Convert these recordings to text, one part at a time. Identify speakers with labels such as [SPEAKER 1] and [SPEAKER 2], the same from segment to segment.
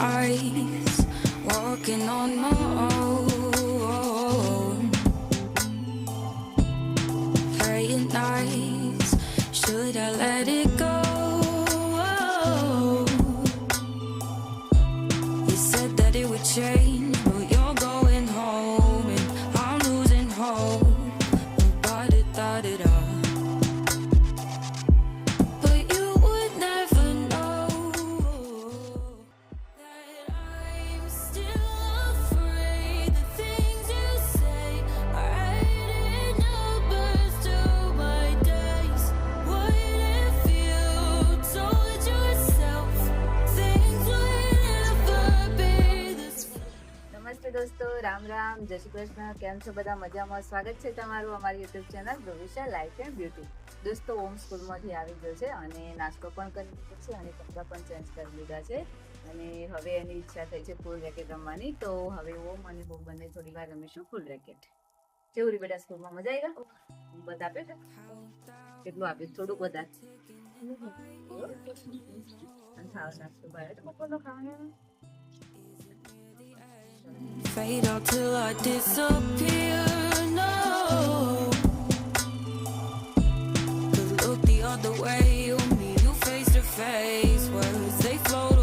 [SPEAKER 1] eyes, walking on my own.
[SPEAKER 2] Shri Krishna કેમ છો? બધા મજામાં? સ્વાગત છે તમારું અમારી YouTube channel Bhavishya life and beauty દોસ્તો હોમ સ્કૂલમાંથી આવી ગયો છે અને નાસ્તો પણ કરી લીધો છે અને કપડાં પણ ચેન્જ કરી લીધા છે. અને હવે એની ઈચ્છા થઈ છે ફૂલ રેકેટ રમવાની. તો હવે ઓમ અને બહુ બંને થોડી વાર રમીશું ફૂલ રેકેટ કેવું રી બેટા સ્કૂલમાં મજા આવી ગયા બધા આપે છે કેટલું આપ્યું? થોડુંક બધા ખાવાનો.
[SPEAKER 1] Fade out till I disappear. No. Cause look the other way, you meet you face to face. Words they float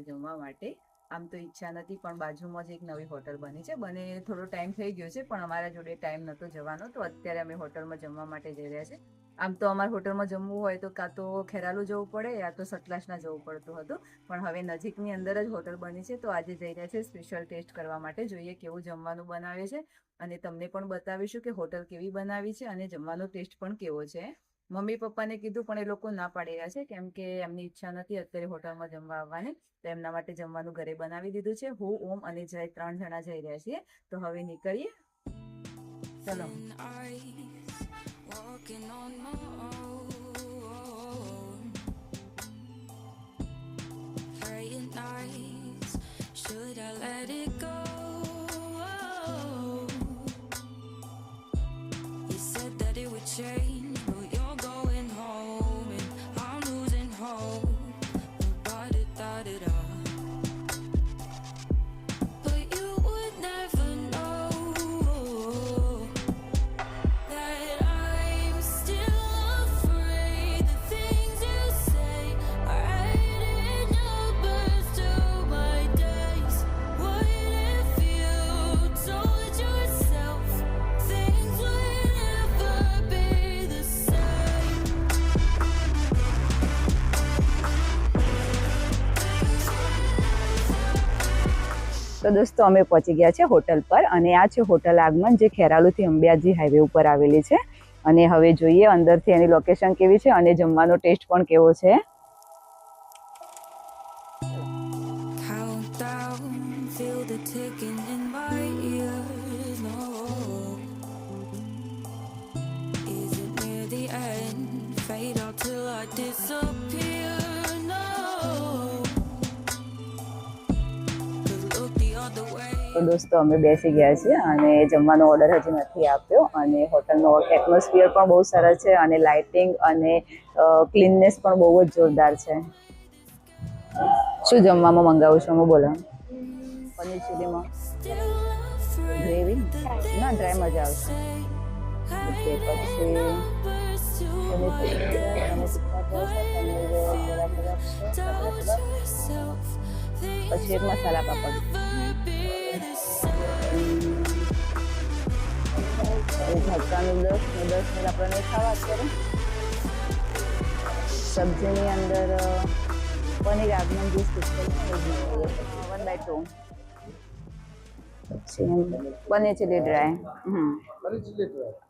[SPEAKER 2] હોટલની જમવા માટે. આમ તો ઈચ્છા નથી, પણ બાજુમાં જ એક નવી હોટલ બની છે. બને થોડો ટાઈમ થઈ ગયો છે, પણ અમારા જોડે ટાઈમ નહોતો જવાનો, તો અત્યારે અમે હોટલમાં જમવા માટે જઈ રહ્યા છીએ આમ તો અમારે હોટલમાં જમવું હોય તો કાં તો ખેરાલુ જવું પડે, યા તો સતલાસના જવું પડતું હતું. પણ હવે નજીકની અંદર જ હોટલ બની છે, તો આજે જઈ રહ્યા છે સ્પેશિયલ ટેસ્ટ કરવા માટે, જોઈએ કેવું જમવાનું બનાવે છે. અને તમને પણ બતાવીશું કે હોટલ કેવી બનાવી છે અને જમવાનો ટેસ્ટ પણ કેવો છે. મમ્મી પપ્પાને કીધું પણ એ લોકો ના પાડી રહ્યા છે કેમ કે એમની ઈચ્છા નથી અત્યારે હોટલમાં જમવા આવવાની. તો એમના માટે જમવાનું ઘરે બનાવી દીધું છે. હું ઓમ અને જય ત્રણ જણા જઈ રહ્યા છીએ. તો હવે નીકળીએ. ચલો.
[SPEAKER 1] Should I let would change,
[SPEAKER 2] દોસ્તો, અમે પહોંચી ગયા છે હોટલ પર અને આ છે હોટલ આગમન જે ખેરાલુથી અંબિયાજી હાઈવે ઉપર આવેલી છે અને હવે જોઈએ અંદરથી એની લોકેશન કેવી છે અને જમવાનો ટેસ્ટ પણ કેવો છે?
[SPEAKER 1] Fade out till I disappear.
[SPEAKER 2] તો દોસ્તો, અમે બેસી ગયા છીએ અને જમવાનો ઓર્ડર હજી નથી આપ્યો અને હોટલનો એટમોસ્ફિયર પણ બહુ સરસ છે અને લાઇટિંગ અને ક્લીનનેસ પણ બહુ જ જોરદાર છે. શું જમવામાં મંગાવું છું? હું બોલો. પનીર ચીલીમાં. ગ્રેવી? ના ડ્રાય મજા આવશે. પછી પછી એક મસાલા
[SPEAKER 1] my
[SPEAKER 2] હક્કા નૂડલ્સ દસ ને આપણે નહીં ખાવા અત્યારે. સબ્જીની અંદર પનીર આગમન juice one by two paneer chilli dry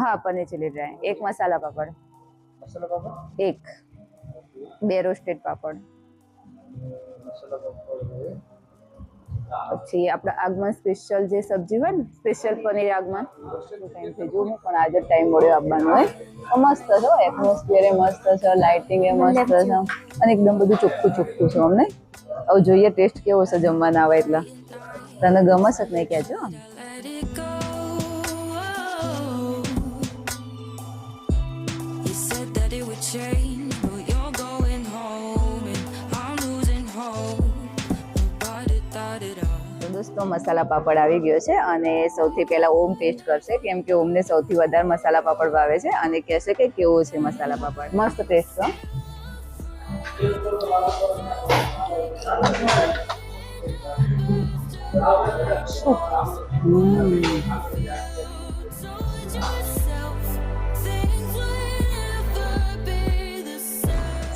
[SPEAKER 2] હા પનીર ચીલી ડ્રાય એક મસાલા પાપડ.
[SPEAKER 3] મસાલા પાપડ?
[SPEAKER 2] એક. બે રોસ્ટેડ પાપડ.
[SPEAKER 3] મસાલા પાપડ
[SPEAKER 2] પછી આપણે આગમાં સ્પેશિયલ જે સબ્જી હોય ને સ્પેશિયલ પનીર આગમાં ટાઈમ થઈ ગયું. હું પણ આજે ટાઈમ મળ્યો આવવાનો હોય તો મસ્ત છે એટમોસ્ફિયર એ મસ્ત છે લાઇટિંગ એ મસ્ત છે. અને એકદમ બધું ચોખ્ખું ચોખ્ખું છે અમને. હવે જોઈએ ટેસ્ટ કેવો છે જમવાના આવે એટલા. તને ગમે છે નહીં કહેજો
[SPEAKER 1] let
[SPEAKER 2] મસાલા પાપડ આવી ગયો છે અને સૌથી પહેલા ઓમ ટેસ્ટ કરશે કેમ કે ઓમને સૌથી વધારે મસાલા પાપડ ભાવે છે અને કહેશે કે કેવો છે મસાલા પાપડ. મસ્ત ટેસ્ટ છે.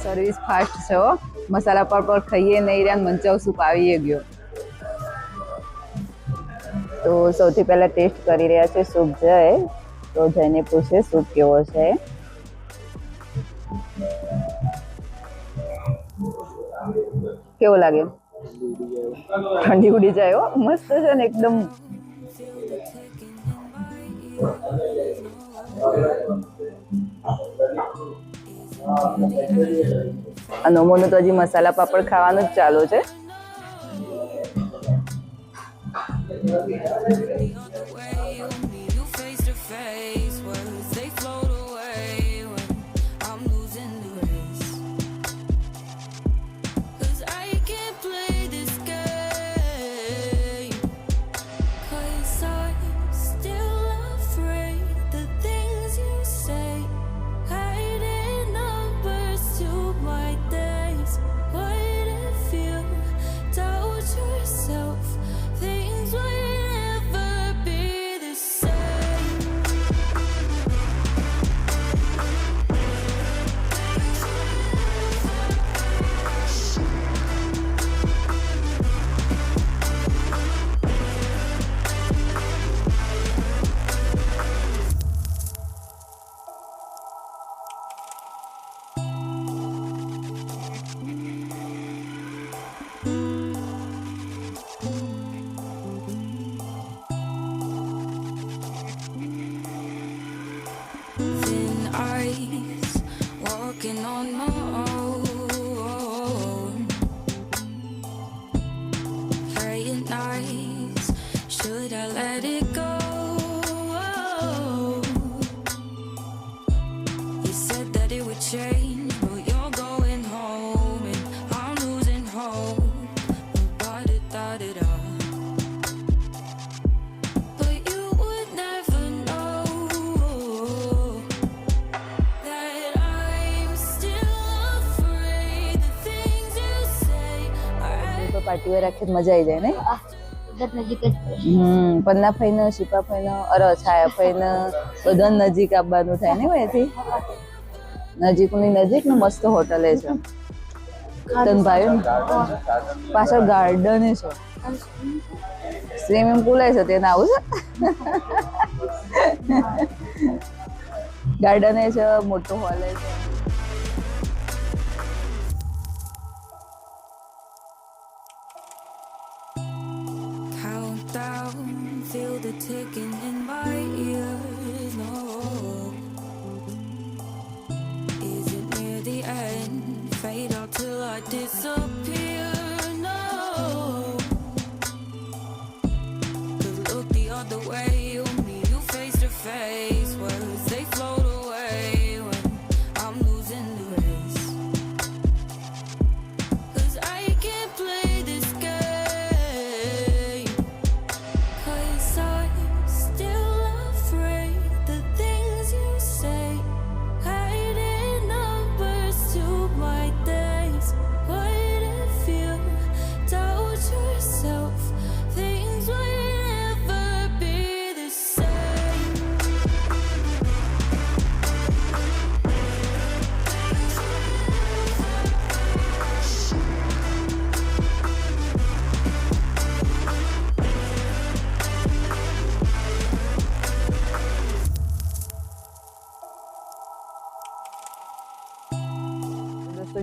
[SPEAKER 2] સર્વિસ ફાસ્ટ છે મસાલા પાપડ ખાઈએ નહીં રહ્યા મંચાવ સૂપ આવી ગયો. તો સૌથી પહેલા ટેસ્ટ કરી રહ્યા છે સૂપ જય. તો જયને પૂછે સૂપ કેવો છે. કેવો લાગે? ઠંડી ઉડી જાય મસ્ત છે ને એકદમ. અને અમોનું તો હજી મસાલા પાપડ ખાવાનું જ ચાલુ છે.
[SPEAKER 1] the other way
[SPEAKER 2] તો પાર્ટીઓ રાખી મજા આવી જાય ને
[SPEAKER 4] બધા નજીક જ છે.
[SPEAKER 2] હમ પન્ના ફઈને શીપા ફઈને અરે છાયા ફઈને બધા નજીક આવવાનું થાય ને અહીંથી નજીકની નજીક ને મસ્ત હોટલ છે. તન ભાઈ પાછળ ગાર્ડન છે. સ્વિમિંગ પુલ છે તેને આવું છે? ગાર્ડન છે મોટો હોલ છે.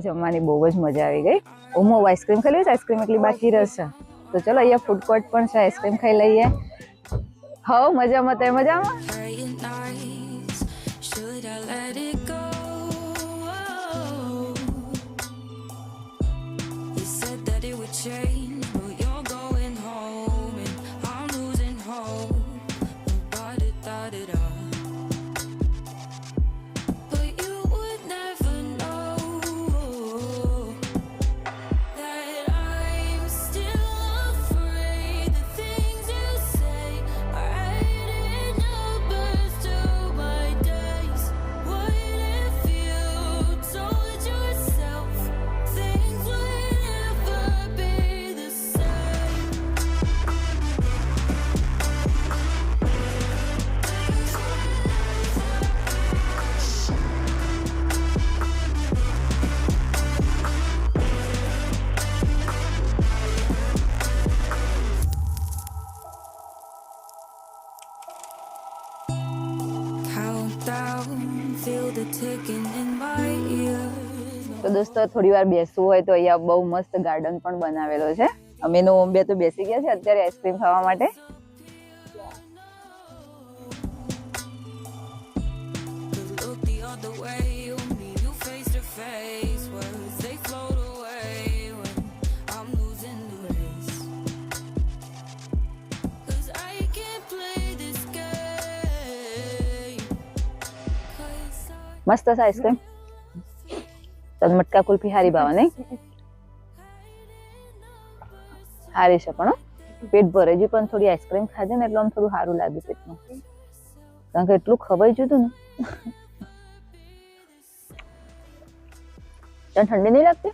[SPEAKER 2] જમવાની બહુ જ મજા આવી ગઈ. ઓમો આઈસ્ક્રીમ ખાઈ લઈશ આઈસ્ક્રીમ એટલી બાકી રહેશે. તો ચલો અહીંયા ફૂડ કોર્ટ પણ છે આઈસ્ક્રીમ ખાઈ લઈએ. હવ, મજામાં તે મજામાં? તો દોસ્તો, થોડી વાર બેસવું હોય તો અહીંયા બહુ મસ્ત ગાર્ડન પણ બનાવેલો છે. અમે નો બે તો બેસી ગયા છે અત્યારે આઈસ્ક્રીમ ખાવા માટે. મસ્ત છે. આઈસ્ક્રીમ તને મટકા કુલ્ફી હારી ભાવે નહીં? હારી છે પણ પેટ ભરે હજી પણ થોડી આઈસ્ક્રીમ ખાધે ને એટલે આમ થોડું સારું લાગ્યું પેટમાં કારણ કે એટલું ખવાઈ જતું ને. તને ઠંડી નહીં લાગતી?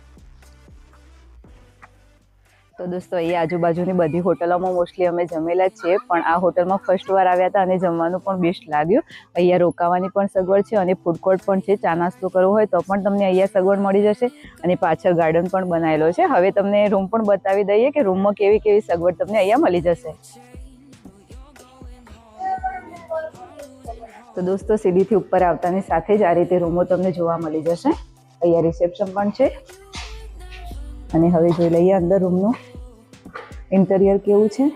[SPEAKER 2] તો દોસ્તો અહીંયા આજુબાજુની બધી હોટલોમાં મોસ્ટલી અમે જમેલા છીએ, પણ આ હોટલમાં ફર્સ્ટ વાર આવ્યા હતા અને જમવાનું પણ બેસ્ટ લાગ્યું. અહીંયા રોકાવાની પણ સગવડ છે અને ફૂડ કોર્ટ પણ છે, ચા નાસ્તો કરવો હોય તો પણ તમને અહીંયા સગવડ મળી જશે અને પાછળ ગાર્ડન પણ બનાવેલો છે. હવે તમને રૂમ પણ બતાવી દઈએ કે રૂમમાં કેવી કેવી સગવડ તમને અહીંયા મળી જશે. તો દોસ્તો સીડીથી ઉપર આવતાની સાથે જ આ રીતે રૂમો તમને જોવા મળી જશે. અહીંયા રિસેપ્શન પણ છે. અને હવે જોઈ લઈએ અંદર રૂમનું ઇન્ટિરિયર કેવું છે.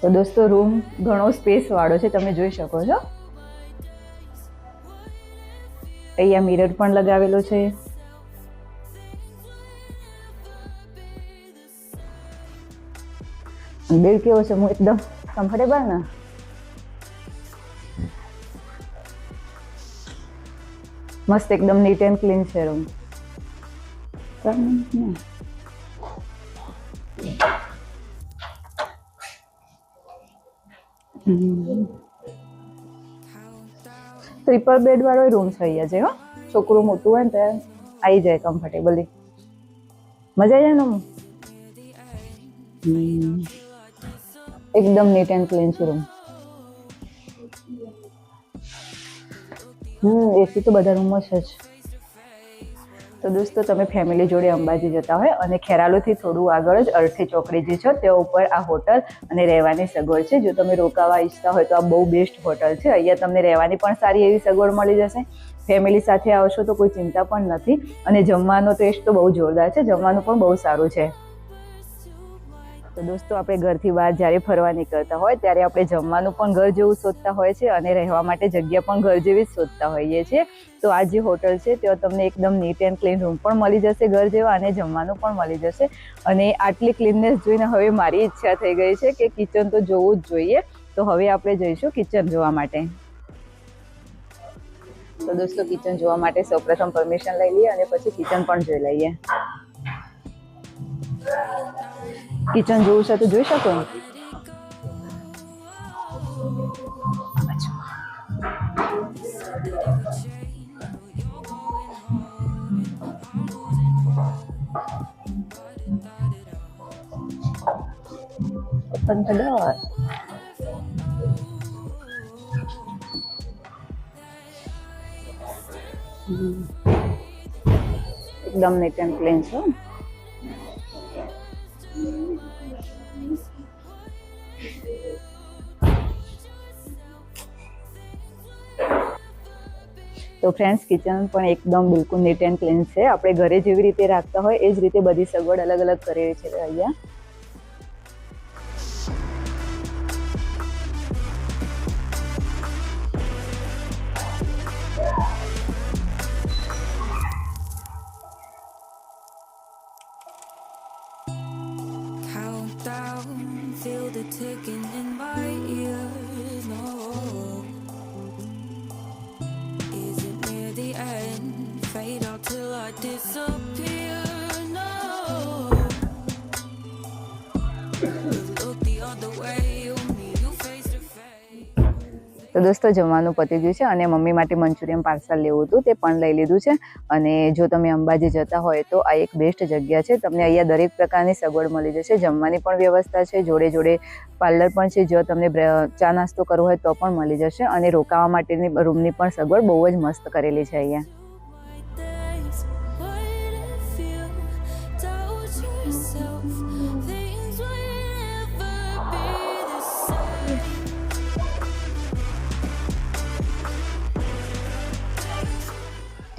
[SPEAKER 2] તો દોસ્તો રૂમ ઘણો સ્પેસ વાળો છે, તમે જોઈ શકો છો. અહીંયા મિરર પણ લગાવેલો છે. બેડ કેવો છે? હું એકદમ કમ્ફર્ટેબલ ને? મસ્ત એકદમ નીટ એન્ડ ક્લીન છે રૂમ ટ્રિપલ બેડ વાળો રૂમ છે અહીંયા છે હો. છોકરું મોટું હોય ને તો આવી જાય કમ્ફર્ટેબલી મજા આવી જાય ને એકદમ નીટ એન્ડ ક્લીન છે રૂમ હમ એસી તો બધા રૂમમાં છે. જ તો દોસ્તો, તમે ફેમિલી જોડે અંબાજી જતા હોય અને ખેરાલુથી થોડું આગળ જ અર્થી ચોકડી જે છે તે ઉપર આ હોટલ અને રહેવાની સગવડ છે. જો તમે રોકાવા ઈચ્છતા હોય તો આ બહુ બેસ્ટ હોટલ છે. અહીંયા તમને રહેવાની પણ સારી એવી સગવડ મળી જશે. ફેમિલી સાથે આવશો તો કોઈ ચિંતા પણ નથી. અને જમવાનો ટેસ્ટ તો બહુ જોરદાર છે. જમવાનું પણ બહુ સારું છે. તો દોસ્તો, આપણે ઘરથી બહાર જ્યારે ફરવા નીકળતા હોય, ત્યારે આપણે જમવાનું પણ ઘર જેવું શોધતા હોય છે અને રહેવા માટે જગ્યા પણ ઘર જેવી જ શોધતા હોઈએ છીએ. તો આ જે હોટલ છે, ત્યાં તમને એકદમ નીટ એન્ડ ક્લીન રૂમ પણ મળી જશે ઘર જેવા અને જમવાનું પણ મળી જશે. અને આટલી ક્લીનનેસ જોઈને હવે મારી ઈચ્છા થઈ ગઈ છે કે કિચન તો જોવું જ જોઈએ. તો હવે આપણે જઈશું કિચન જોવા માટે. તો દોસ્તો કિચન જોવા માટે સૌપ્રથમ પરમિશન લઈ લઈએ અને પછી કિચન પણ જોઈ લઈએ. કિચન જોવું છે તો જોઈ શકો Open the door. એકદમ નીટ એન્ડ ક્લીન છે તો ફ્રેન્ડ્સ કિચન પણ એકદમ બિલકુલ નીટ એન્ડ ક્લીન છે. આપણે ઘરે જેવી રીતે રાખતા હોય, એ જ રીતે બધી સગવડ અલગ અલગ કરેલી છે અહીંયા. દોસ્તો જમવાનું પતી ગયું છે અને મમ્મી માટે મંચુરિયન પાર્સલ લેવું હતું, તે પણ લઈ લીધું છે. અને જો તમે અંબાજી જતા હોય તો આ એક બેસ્ટ જગ્યા છે. તમને અહીંયા દરેક પ્રકારની સગવડ મળી જશે. જમવાની પણ વ્યવસ્થા છે. જોડે જોડે પાર્લર પણ છે. જો તમને ચા નાસ્તો કરવો હોય તો પણ મળી જશે. અને રોકાવા માટેની રૂમની પણ સગવડ બહુ જ મસ્ત કરેલી છે અહીંયા.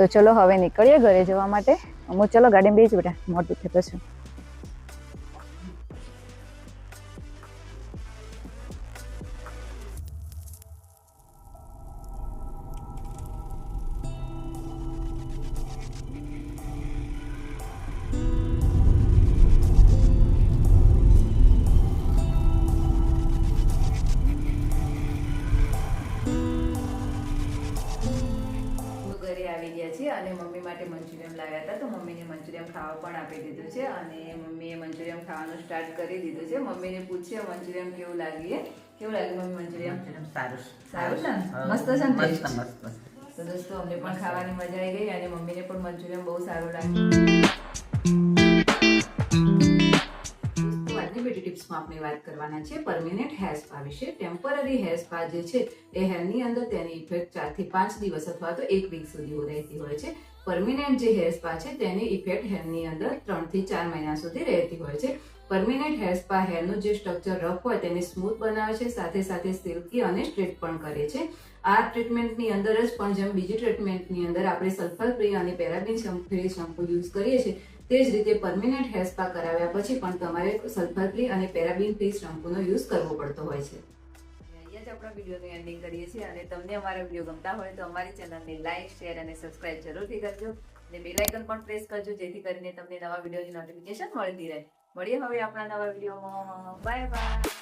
[SPEAKER 2] તો ચલો હવે નીકળીએ ઘરે જવા માટે. હું ચલો ગાડીમાં બેસી બેટા મોટું છે કરી છે મમ્મીને પૂછીએ મંચુરિયન કેવું લાગીએ કેવું લાગ્યું મમ્મી મંચુરિયન
[SPEAKER 5] સારું
[SPEAKER 2] સારું ને? મસ્ત છે ને
[SPEAKER 5] મસ્ત મસ્ત
[SPEAKER 2] તો દોસ્તો અમને પણ ખાવાની મજા આવી ગઈ અને મમ્મીને પણ મંચુરિયન બહુ સારું લાગ્યું.
[SPEAKER 6] આજની બેટી ટિપ્સમાં આપણે વાત કરવાના છે પરમેનન્ટ હેર સ્પા વિશે. ટેમ્પરરી હેર સ્પા જે છે એ હેરની અંદર તેની ઇફેક્ટ ચારથી પાંચ દિવસ અથવા તો એક વીક સુધી રહેતી હોય છે. પરમેનન્ટ જે હેર સ્પા છે તેની ઇફેક્ટ હેરની અંદર ત્રણથી ચાર મહિના સુધી રહેતી હોય છે. પરમેનન્ટ હેર સ્પા હેરનું જે સ્ટ્રક્ચર રફ હોય તેને સ્મૂથ બનાવે છે, સાથે સાથે સિલ્કી અને સ્ટ્રેટ પણ કરે છે. આ ટ્રીટમેન્ટની અંદર જ પણ જેમ બીજી ટ્રીટમેન્ટની અંદર આપણે સલ્ફર ફ્રી અને પેરાબિન ફ્રી શેમ્પુ યુઝ કરીએ છીએ, તે જ રીતે પરમિનેન્ટ હેર સ્પા કરાવ્યા પછી પણ તમારે સલ્ફર ફ્રી અને પેરાબિન ફ્રી શેમ્પૂનો યુઝ કરવો પડતો હોય છે.
[SPEAKER 2] અહીંયા જ આપણા વિડીયોનું એન્ડિંગ કરીએ છીએ અને તમને અમારા વીડિયો ગમતા હોય તો અમારી ચેનલને લાઇક શેર અને સબસ્ક્રાઇબ જરૂરથી કરજો અને બેલાઇકન પણ પ્રેસ કરજો જેથી કરીને તમને નવા વિડીયોની નોટિફિકેશન મળતી રહે. મળીએ હવે આપણા નવા વિડીયોમાં. Bye bye.